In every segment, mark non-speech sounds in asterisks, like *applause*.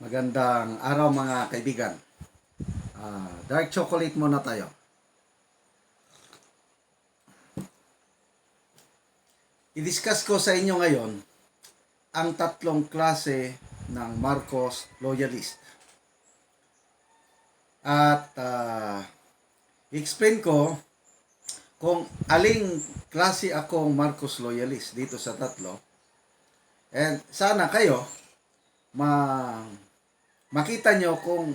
Magandang araw mga kaibigan. Ah, dark chocolate muna tayo. I-discuss ko sa inyo ngayon ang tatlong klase ng Marcos loyalist. At ah, i-explain ko kung aling klase akong Marcos loyalist dito sa tatlo. And sana kayo ma makita nyo kung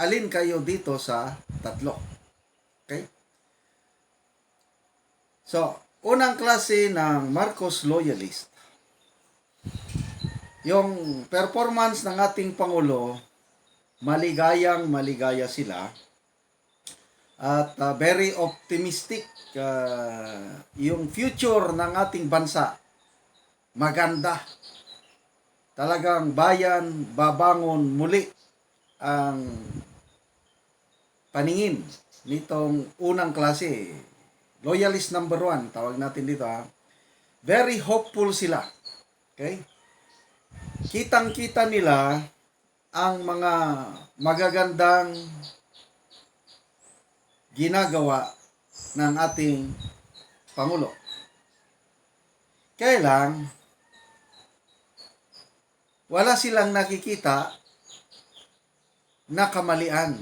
alin kayo dito sa tatlo. Okay? So, unang klase ng Marcos Loyalist. Yung performance ng ating Pangulo, maligayang maligaya sila. At uh, very optimistic uh, yung future ng ating bansa. Maganda talagang bayan babangon muli ang paningin nitong unang klase. Loyalist number one, tawag natin dito ha. Very hopeful sila. Okay? Kitang-kita nila ang mga magagandang ginagawa ng ating Pangulo. Kaya wala silang nakikita na kamalian.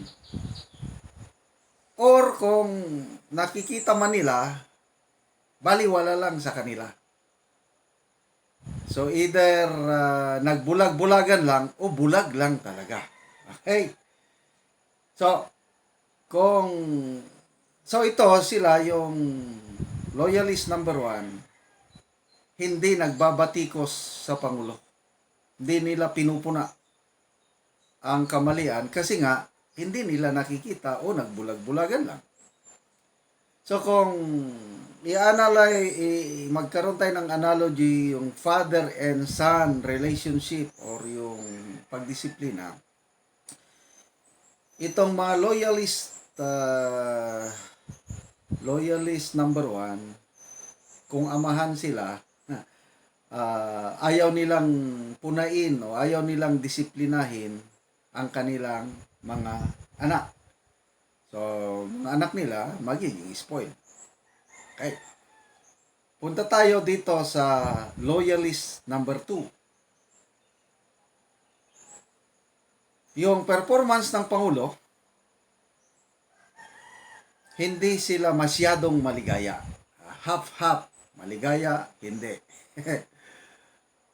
Or kung nakikita man nila, baliwala lang sa kanila. So either uh, nagbulag-bulagan lang o bulag lang talaga. Okay? So, kung so ito sila yung loyalist number one, hindi nagbabatikos sa Pangulo hindi nila pinupuna ang kamalian kasi nga hindi nila nakikita o nagbulag-bulagan lang. So kung i-analyze, magkaroon tayo ng analogy yung father and son relationship or yung pagdisiplina, itong mga loyalist, uh, loyalist number one, kung amahan sila, ah, ayaw nilang punain o ayaw nilang disiplinahin ang kanilang mga anak. So, mga anak nila magiging spoiled. Okay. Punta tayo dito sa loyalist number 2. Yung performance ng Pangulo, hindi sila masyadong maligaya. Half-half. Maligaya, hindi. *laughs*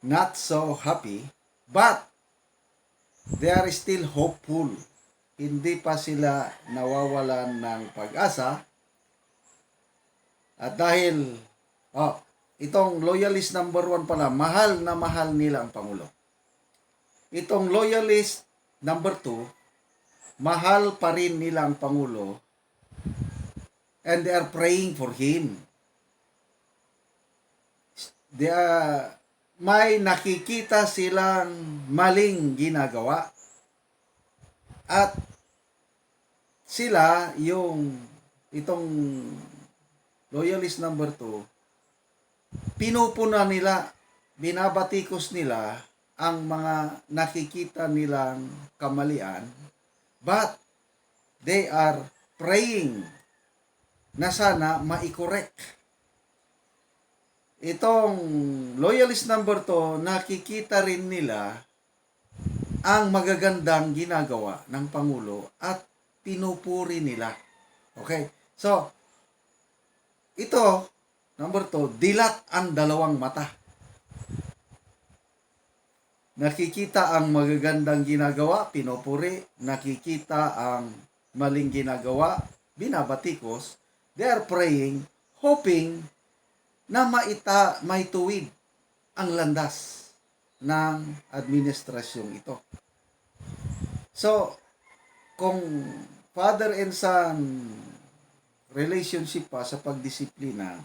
not so happy, but they are still hopeful. Hindi pa sila nawawalan ng pag-asa. At dahil, oh, itong loyalist number one pala, mahal na mahal nila ang Pangulo. Itong loyalist number two, mahal pa rin nila ang Pangulo and they are praying for him. They are, may nakikita silang maling ginagawa. At sila yung itong loyalist number 2 pinupuna nila, binabatikos nila ang mga nakikita nilang kamalian but they are praying na sana ma-correct itong loyalist number to, nakikita rin nila ang magagandang ginagawa ng Pangulo at pinupuri nila. Okay? So, ito, number two, dilat ang dalawang mata. Nakikita ang magagandang ginagawa, pinupuri. Nakikita ang maling ginagawa, binabatikos. They are praying, hoping na maita, maituwid ang landas ng administrasyong ito. So, kung father and son relationship pa sa pagdisiplina,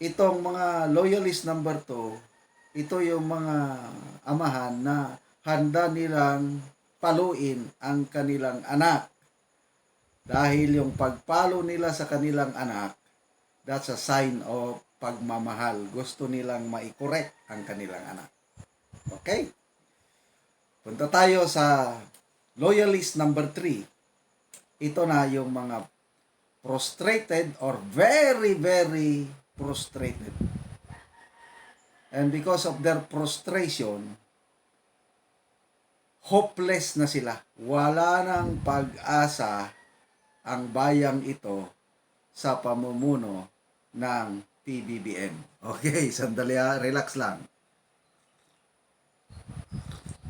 itong mga loyalist number 2, ito yung mga amahan na handa nilang paluin ang kanilang anak. Dahil yung pagpalo nila sa kanilang anak, that's a sign of pagmamahal. Gusto nilang mai-correct ang kanilang anak. Okay? Punta tayo sa loyalist number 3. Ito na yung mga frustrated or very, very frustrated. And because of their frustration, hopeless na sila. Wala nang pag-asa ang bayang ito sa pamumuno ng PBBM. Okay, sandali ha, relax lang.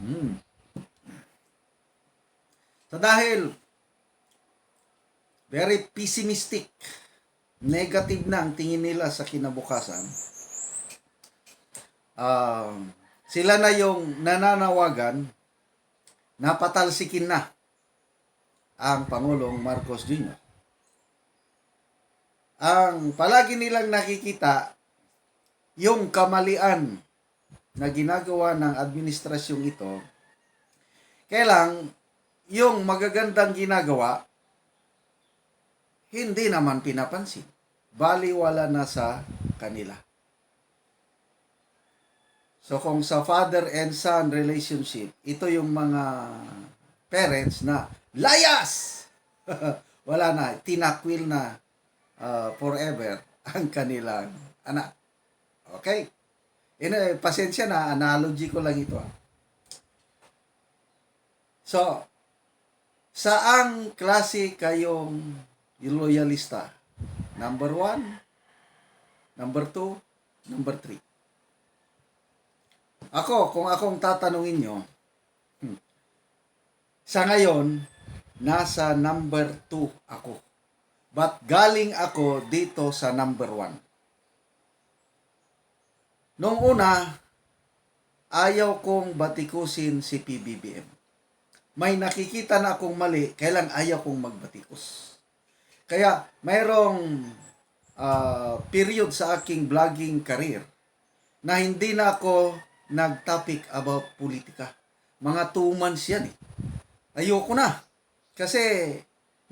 Hmm. So dahil very pessimistic, negative na ang tingin nila sa kinabukasan, um, sila na yung nananawagan na patalsikin na ang Pangulong Marcos Jr. Ang palagi nilang nakikita yung kamalian na ginagawa ng administrasyong ito, kailang yung magagandang ginagawa, hindi naman pinapansin. Baliwala na sa kanila. So kung sa father and son relationship, ito yung mga parents na layas! *laughs* Wala na, tinakwil na uh, forever *laughs* ang kanilang anak. Okay? Ina, pasensya na, analogy ko lang ito. ah. So, saang klase kayong loyalista? Number one, number two, number three. Ako, kung akong tatanungin nyo, hmm, sa ngayon, nasa number two ako. But galing ako dito sa number one. Noong una, ayaw kong batikusin si PBBM. May nakikita na akong mali, kailang ayaw kong magbatikos. Kaya mayroong ah, period sa aking vlogging career na hindi na ako nag-topic about politika. Mga two months yan eh. Ayoko na. Kasi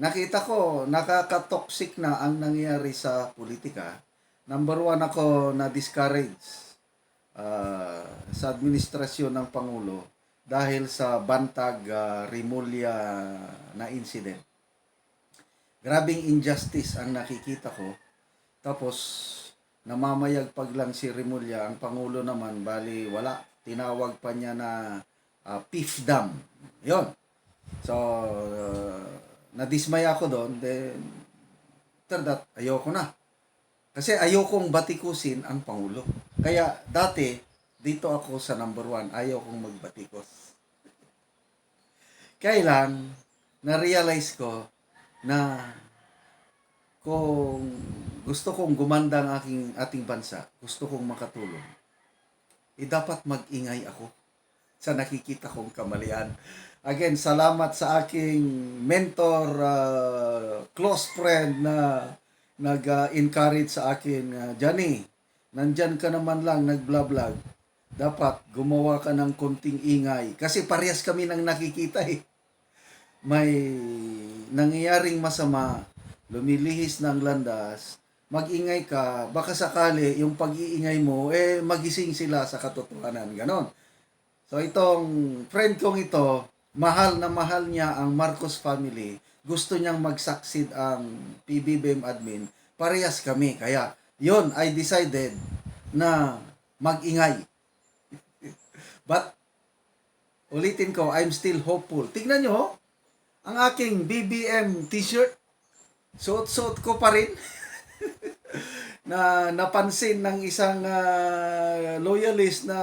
nakita ko nakaka-toxic na ang nangyayari sa politika. Number one ako na discourage ah, sa administrasyon ng Pangulo dahil sa Bantag ah, Rimulya na incident. Grabing injustice ang nakikita ko. Tapos, namamayagpag lang si Rimulya. Ang Pangulo naman, bali, wala. Tinawag pa niya na uh, PIF dam. Yon. So, uh, nadismaya ako doon. Then, after that, ayoko na. Kasi ayokong batikusin ang Pangulo. Kaya, dati, dito ako sa number one. Ayaw kong magbatikos. Kailan, na-realize ko na kung gusto kong gumanda ang aking ating bansa, gusto kong makatulong, eh dapat mag-ingay ako sa nakikita kong kamalian. Again, salamat sa aking mentor, uh, close friend na nag-encourage sa akin, uh, Johnny, nandyan ka naman lang, nag-vlog. Dapat gumawa ka ng konting ingay. Kasi parehas kami nang nakikita eh. May nangyayaring masama, lumilihis ng landas, mag-ingay ka, baka sakali yung pag-iingay mo, eh magising sila sa katotohanan. Ganon. So itong friend kong ito, mahal na mahal niya ang Marcos family. Gusto niyang mag-succeed ang PBBM admin. Parehas kami. Kaya yon I decided na mag-ingay. *laughs* But ulitin ko, I'm still hopeful. Tignan nyo, ang aking BBM t-shirt, suot-suot ko pa rin. *laughs* na napansin ng isang ah, loyalist na,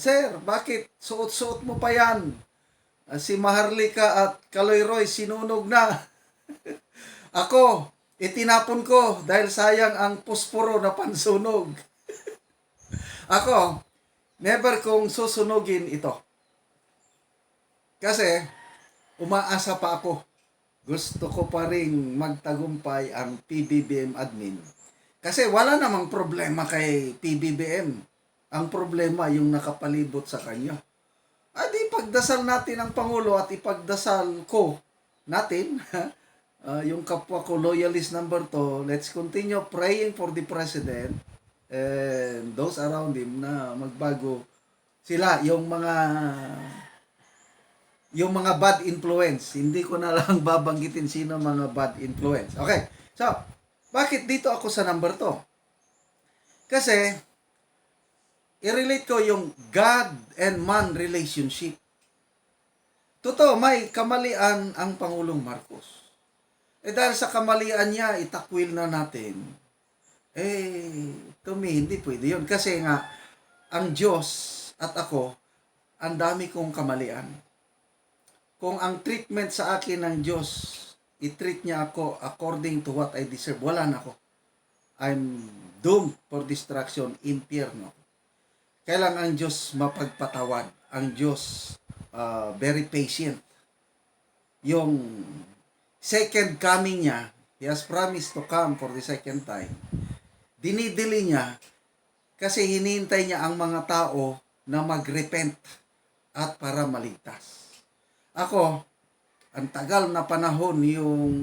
Sir, bakit suot-suot mo pa yan? Ah, si Maharlika at Kaloy Roy sinunog na. *laughs* Ako, itinapon ko dahil sayang ang pusporo na pansunog. *laughs* Ako, never kong susunugin ito. Kasi, umaasa pa ako. Gusto ko pa rin magtagumpay ang PBBM admin. Kasi wala namang problema kay PBBM. Ang problema yung nakapalibot sa kanya. Adi pagdasal natin ang Pangulo at ipagdasal ko natin, *laughs* ah, yung kapwa ko loyalist number 2, let's continue praying for the President and those around him na magbago sila, yung mga yung mga bad influence. Hindi ko na lang *laughs* babanggitin sino mga bad influence. Okay. So, bakit dito ako sa number 2? Kasi, i-relate ko yung God and man relationship. Totoo, may kamalian ang Pangulong Marcos. Eh dahil sa kamalian niya, itakwil na natin. Eh, to me, hindi pwede yun. Kasi nga, ang Diyos at ako, ang dami kong kamalian. Kung ang treatment sa akin ng Diyos, i-treat niya ako according to what I deserve, wala na ako. I'm doomed for destruction, impyerno. Kailang ang Diyos mapagpatawad. Ang Diyos uh, very patient. Yung second coming niya, He has promised to come for the second time. Dinidili niya kasi hinihintay niya ang mga tao na magrepent at para maligtas. Ako, ang tagal na panahon yung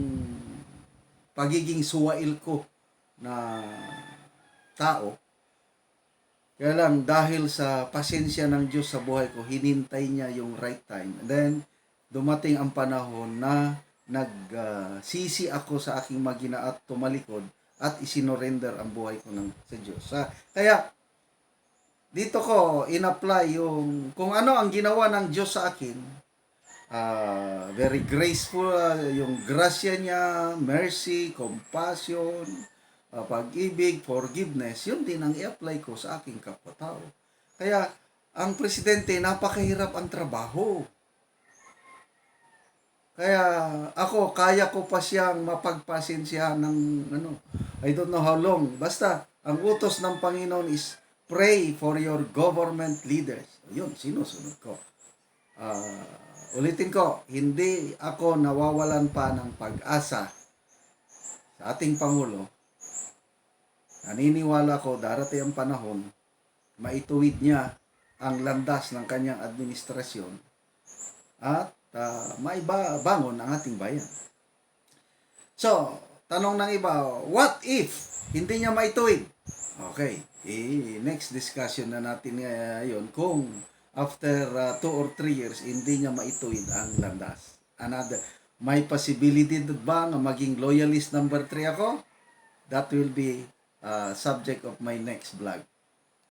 pagiging suwail ko na tao, kaya lang, dahil sa pasensya ng Diyos sa buhay ko, hinintay niya yung right time. And then, dumating ang panahon na nagsisi ako sa aking magina at tumalikod at isinorender ang buhay ko ng, sa Diyos. Sa, kaya, dito ko in-apply yung kung ano ang ginawa ng Diyos sa akin. ah, very graceful, ah, yung grasya niya, mercy, compassion, uh, pag-ibig, forgiveness, yun din ang i-apply ko sa aking kapwa-tao. Kaya, ang presidente, napakahirap ang trabaho. Kaya, ako, kaya ko pa siyang mapagpasensya ng, ano, I don't know how long. Basta, ang utos ng Panginoon is, pray for your government leaders. Yun, sinusunod ko. Ah, ulitin ko, hindi ako nawawalan pa ng pag-asa sa ating Pangulo Naniniwala ko darating ang panahon, maituwid niya ang landas ng kanyang administrasyon at uh, maibangon ang ating bayan. So, tanong ng iba, what if hindi niya maituwid? Okay, eh, next discussion na natin ngayon kung after 2 or 3 years hindi niya maituwid ang landas. Another, may possibility ba na maging loyalist number 3 ako? That will be uh, subject of my next vlog.